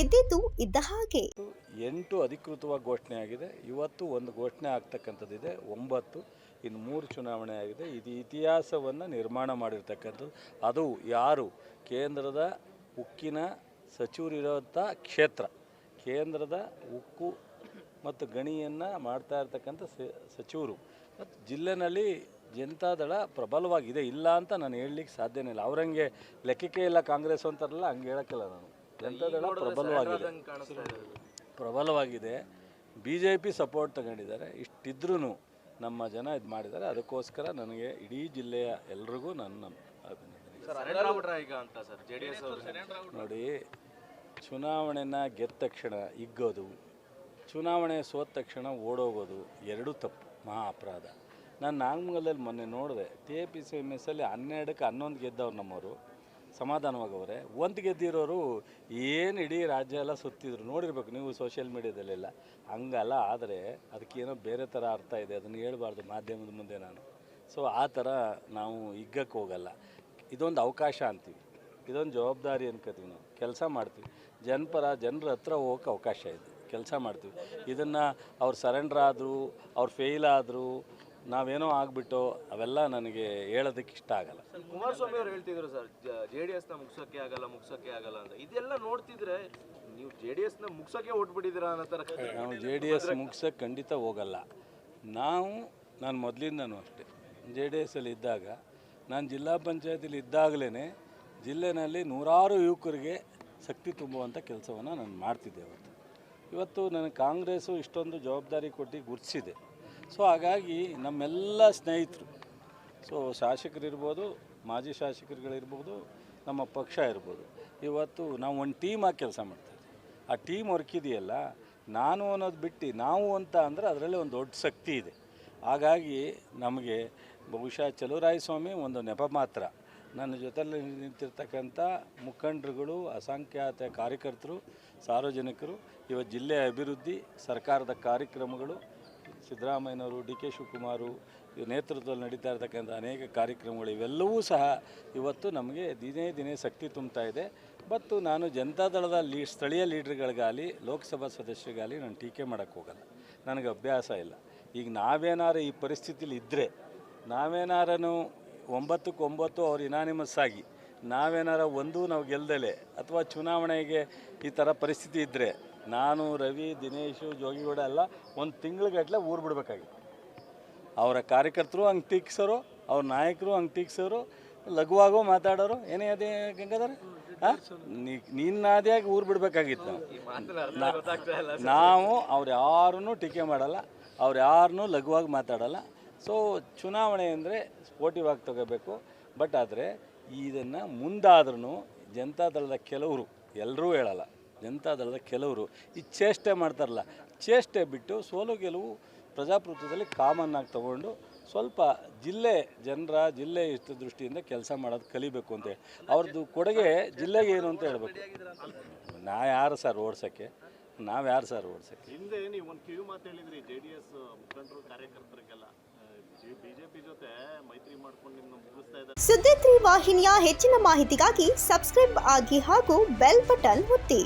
ಇದ್ದಿದ್ದು ಇದ್ದ ಹಾಗೆ. ಎಂಟು ಅಧಿಕೃತವಾಗಿ ಘೋಷಣೆ ಆಗಿದೆ. ಇವತ್ತು ಒಂದು ಘೋಷಣೆ ಆಗ್ತಕ್ಕಂಥದ್ದಿದೆ. ಒಂಬತ್ತು, ಇನ್ನು ಮೂರು ಚುನಾವಣೆ ಆಗಿದೆ. ಇದು ಇತಿಹಾಸವನ್ನು ನಿರ್ಮಾಣ ಮಾಡಿರ್ತಕ್ಕಂಥದ್ದು. ಅದು ಯಾರು? ಕೇಂದ್ರದ ಉಕ್ಕಿನ ಸಚಿವರಿರುವಂಥ ಕ್ಷೇತ್ರ. ಕೇಂದ್ರದ ಉಕ್ಕು ಮತ್ತು ಗಣಿಯನ್ನು ಮಾಡ್ತಾ ಇರ್ತಕ್ಕಂಥ ಸಚಿವರು. ಮತ್ತು ಜಿಲ್ಲೆನಲ್ಲಿ ಜನತಾದಳ ಪ್ರಬಲವಾಗಿದೆ. ಇಲ್ಲ ಅಂತ ನಾನು ಹೇಳಲಿಕ್ಕೆ ಸಾಧ್ಯನೇ ಇಲ್ಲ. ಅವ್ರಂಗೆ ಲೆಕ್ಕಕ್ಕೆ ಇಲ್ಲ ಕಾಂಗ್ರೆಸ್ ಅಂತಾರಲ್ಲ, ಹಂಗೆ ಹೇಳೋಕ್ಕಿಲ್ಲ ನಾನು. ಜನತಾದಳ ಪ್ರಬಲವಾಗಿದೆ. ಪ್ರಬಲವಾಗಿದೆ ಬಿ ಜೆ ಪಿ ಸಪೋರ್ಟ್ ತಗೊಂಡಿದ್ದಾರೆ. ಇಷ್ಟಿದ್ರೂ ನಮ್ಮ ಜನ ಇದು ಮಾಡಿದ್ದಾರೆ. ಅದಕ್ಕೋಸ್ಕರ ನನಗೆ ಇಡೀ ಜಿಲ್ಲೆಯ ಎಲ್ರಿಗೂ ನನ್ನ ಅಭಿನಂದನೆ ನೋಡಿ ಚುನಾವಣೆನ ಗೆದ್ದ ತಕ್ಷಣ ಇಗ್ಗೋದು ಚುನಾವಣೆ ಸೋತ ತಕ್ಷಣ ಓಡೋಗೋದು ಎರಡೂ ತಪ್ಪು ಮಹಾ ಅಪರಾಧ. ನಾನು ನಾಗಮಂಗಲದಲ್ಲಿ ಮೊನ್ನೆ ನೋಡಿದೆ T A P C M S ಅಲ್ಲಿ ಹನ್ನೆರಡಕ್ಕೆ ಹನ್ನೊಂದು ಗೆದ್ದವ್ರು ನಮ್ಮವರು. ಸಮಾಧಾನವಾಗವ್ರೆ. ಒಂದು ಗೆದ್ದಿರೋರು ಏನು ಇಡೀ ರಾಜ್ಯ ಎಲ್ಲ ಸುತ್ತಿದ್ರು. ನೋಡಿರ್ಬೇಕು ನೀವು ಸೋಷಿಯಲ್ ಮೀಡ್ಯಾದಲ್ಲೆಲ್ಲ ಹಂಗಲ್ಲ, ಆದರೆ ಅದಕ್ಕೇನೋ ಬೇರೆ ಥರ ಅರ್ಥ ಇದೆ. ಅದನ್ನು ಹೇಳಬಾರ್ದು ಮಾಧ್ಯಮದ ಮುಂದೆ ನಾನು. ಸೊ ಆ ಥರ ನಾವು ಹಿಗ್ಗಕ್ಕೆ ಹೋಗಲ್ಲ. ಇದೊಂದು ಅವಕಾಶ ಅಂತೀವಿ. ಇದೊಂದು ಜವಾಬ್ದಾರಿ ಅನ್ಕೋತೀವಿ ನಾವು. ಕೆಲಸ ಮಾಡ್ತೀವಿ. ಜನಪರ ಜನರ ಹತ್ರ ಹೋಗೋಕೆ ಅವಕಾಶ ಇದೆ. ಕೆಲಸ ಮಾಡ್ತೀವಿ. ಇದನ್ನು ಅವ್ರು ಸರೆಂಡ್ರ್ ಆದರು, ಅವ್ರು ಫೇಲ್ ಆದರು ನಾವೇನೋ ಆಗ್ಬಿಟ್ಟು ಅವೆಲ್ಲ ನನಗೆ ಹೇಳೋದಕ್ಕೆ ಇಷ್ಟ ಆಗಲ್ಲ. ಕುಮಾರಸ್ವಾಮಿ ಅವ್ರು ಹೇಳ್ತಿದ್ರು ಸರ್ ಜೆ ಡಿ ಎಸ್ನ ಮುಗ್ಸೋಕೆ ಆಗಲ್ಲ ಮುಗ್ಸೋಕೆ ಆಗಲ್ಲ ಅಂತ. ಇದೆಲ್ಲ ನೋಡ್ತಿದ್ರೆ ನೀವು ಜೆ ಡಿ ಎಸ್ನ ಮುಗ್ಸೋಕೆ ಹೊಟ್ಬಿಟ್ಟಿದ್ದೀರಾ ಅನ್ನೋ ಥರ ನಾವು ಜೆ ಡಿ ಎಸ್ ಮುಗ್ಸೋಕ್ಕೆ ಖಂಡಿತ ಹೋಗಲ್ಲ. ನಾವು ನಾನು ಮೊದಲಿಂದನೂ ಅಷ್ಟೇ ಜೆ ಡಿ ಎಸ್ಸಲ್ಲಿ ಇದ್ದಾಗ ನಾನು ಜಿಲ್ಲಾ ಪಂಚಾಯತಿಲಿ ಇದ್ದಾಗಲೇ ಜಿಲ್ಲೆನಲ್ಲಿ ನೂರಾರು ಯುವಕರಿಗೆ ಶಕ್ತಿ ತುಂಬುವಂಥ ಕೆಲಸವನ್ನು ನಾನು ಮಾಡ್ತಿದ್ದೆ ಇವತ್ತು ಇವತ್ತು ನನಗೆ ಕಾಂಗ್ರೆಸ್ಸು ಇಷ್ಟೊಂದು ಜವಾಬ್ದಾರಿ ಕೊಟ್ಟು ಗುರುತಿಸಿದೆ. ಸೊ ಹಾಗಾಗಿ ನಮ್ಮೆಲ್ಲ ಸ್ನೇಹಿತರು ಸೊ ಶಾಸಕರಿರ್ಬೋದು, ಮಾಜಿ ಶಾಸಕರುಗಳಿರ್ಬೋದು, ನಮ್ಮ ಪಕ್ಷ ಇರ್ಬೋದು, ಇವತ್ತು ನಾವು ಒಂದು ಟೀಮಾಗಿ ಕೆಲಸ ಮಾಡ್ತೀವಿ ಆ ಟೀಮ್ ವರ್ಕ್ ಇದೆಯಲ್ಲ, ನಾನು ಅನ್ನೋದು ಬಿಟ್ಟು ನಾವು ಅಂತ ಅಂದರೆ ಅದರಲ್ಲಿ ಒಂದು ದೊಡ್ಡ ಶಕ್ತಿ ಇದೆ. ಹಾಗಾಗಿ ನಮಗೆ ಬಹುಶಃ ಚಲುವರಾಯಸ್ವಾಮಿ ಒಂದು ನೆಪ ಮಾತ್ರ. ನನ್ನ ಜೊತೆಯಲ್ಲಿ ನಿಂತಿರ್ತಕ್ಕಂಥ ಮುಖಂಡರುಗಳು, ಅಸಂಖ್ಯಾತ ಕಾರ್ಯಕರ್ತರು, ಸಾರ್ವಜನಿಕರು, ಇವತ್ತು ಜಿಲ್ಲೆಯ ಅಭಿವೃದ್ಧಿ, ಸರ್ಕಾರದ ಕಾರ್ಯಕ್ರಮಗಳು ಸಿದ್ದರಾಮಯ್ಯನವರು, ಡಿ ಕೆ ಶಿವಕುಮಾರು ನೇತೃತ್ವದಲ್ಲಿ ನಡೀತಾ ಇರತಕ್ಕಂಥ ಅನೇಕ ಕಾರ್ಯಕ್ರಮಗಳು, ಇವೆಲ್ಲವೂ ಸಹ ಇವತ್ತು ನಮಗೆ ದಿನೇ ದಿನೇ ಶಕ್ತಿ ತುಂಬ್ತಾ ಇದೆ. ಮತ್ತು ನಾನು ಜನತಾದಳದ ಲೀ, ಸ್ಥಳೀಯ ಲೀಡ್ರ್ಗಳಿಗಾಗಲಿ, ಲೋಕಸಭಾ ಸದಸ್ಯರಿಗಾಗಲಿ ನಾನು ಟೀಕೆ ಮಾಡೋಕ್ಕೆ ಹೋಗಲ್ಲ. ನನಗೆ ಅಭ್ಯಾಸ ಇಲ್ಲ. ಈಗ ನಾವೇನಾರು ಈ ಪರಿಸ್ಥಿತಿಲಿ ಇದ್ದರೆ ನಾವೇನಾರನು ಒಂಬತ್ತಕ್ಕೆ ಒಂಬತ್ತು ಅವ್ರು ಇನಾನಿಮಸ್ ಆಗಿ, ನಾವೇನಾರ ಒಂದು ನಾವು ಗೆಲ್ದಲೆ, ಅಥವಾ ಚುನಾವಣೆಗೆ ಈ ಥರ ಪರಿಸ್ಥಿತಿ ಇದ್ದರೆ ನಾನು ರವಿ ದಿನೇಶು ಜೋಗಿಗೌಡ ಎಲ್ಲ ಒಂದು ತಿಂಗ್ಳುಗಟ್ಟಲೆ ಊರು ಬಿಡಬೇಕಾಗಿತ್ತು. ಅವರ ಕಾರ್ಯಕರ್ತರು ಹಂಗೆ ಟೀಕ್ಸೋರು ಅವ್ರ ನಾಯಕರು ಹಂಗೆ ಟೀಕ್ಸೋರು ಲಘುವಾಗೋ ಮಾತಾಡೋರು. ಏನೇ ಅದೇ ಗಂಗಾಧರ್? ಹಾಂ? ನಿನ್ನಾದಿಯಾಗಿ ಊರು ಬಿಡಬೇಕಾಗಿತ್ತು ನಾವು. ನಾವು ಅವ್ರು ಯಾರನ್ನೂ ಟೀಕೆ ಮಾಡಲ್ಲ ಅವ್ರು ಯಾರನ್ನೂ ಲಘುವಾಗಿ ಮಾತಾಡಲ್ಲ. ಸೊ ಚುನಾವಣೆ ಅಂದರೆ ಸ್ಪೋರ್ಟಿವ್ ಆಗಿ ತಗೋಬೇಕು. ಬಟ್ ಆದರೆ ಇದನ್ನು ಮುಂದಾದ್ರೂ ಜನತಾದಳದ ಕೆಲವರು ಎಲ್ಲರೂ ಹೇಳಲ್ಲ. ಜನತಾದಳದ ಕೆಲವರು ಈ ಚೇಷ್ಟೆ ಮಾಡ್ತಾರಲ್ಲ ಚೇಷ್ಟೆ ಬಿಟ್ಟು ಸೋಲು ಗೆಲುವು ಪ್ರಜಾಪ್ರಭುತ್ವದಲ್ಲಿ ಕಾಮನ್ ಆಗಿ ತಗೊಂಡು ಸ್ವಲ್ಪ ಜಿಲ್ಲೆ ಜನರ ಜಿಲ್ಲೆ ದೃಷ್ಟಿಯಿಂದ ಕೆಲಸ ಮಾಡೋದು ಕಲಿಬೇಕು ಅಂತ ಅವ್ರದ್ದು ಕೊಡುಗೆ ಜಿಲ್ಲೆಗೆ ಏನು ಅಂತ ಹೇಳ್ಬೇಕು? ನಾ ಯಾರು ಸರ್ ಓಡ್ಸೋಕ್ಕೆ? ನಾವು ಯಾರು ಸರ್ ಓಡ್ಸೋಕ್ಕೆ? ಹಿಂದೆ ನೀವು ಒಂದು ಕಿವಿ ಮಾತು ಹೇಳಿದ್ರಿ ಜೆ ಡಿ ಎಸ್ ಮುಖಂಡರು ಕಾರ್ಯಕರ್ತರಿಗೆಲ್ಲ. ಬಿಜೆಪಿ ಜೊತೆ ಮೈತ್ರಿ ಮಾಡ್ಕೊಂಡು ನಿಮ್ಮನ್ನ ಮುಗಿಸ್ತಾ ಇದ್ದಾರೆ. ಸುದ್ದಿ ತ್ರೀ ವಾಹಿನಿಯ ಹೆಚ್ಚಿನ ಮಾಹಿತಿಗಾಗಿ ಸಬ್ಸ್ಕ್ರೈಬ್ ಆಗಿ ಹಾಗೂ ಬೆಲ್ ಬಟನ್ ಒತ್ತಿ.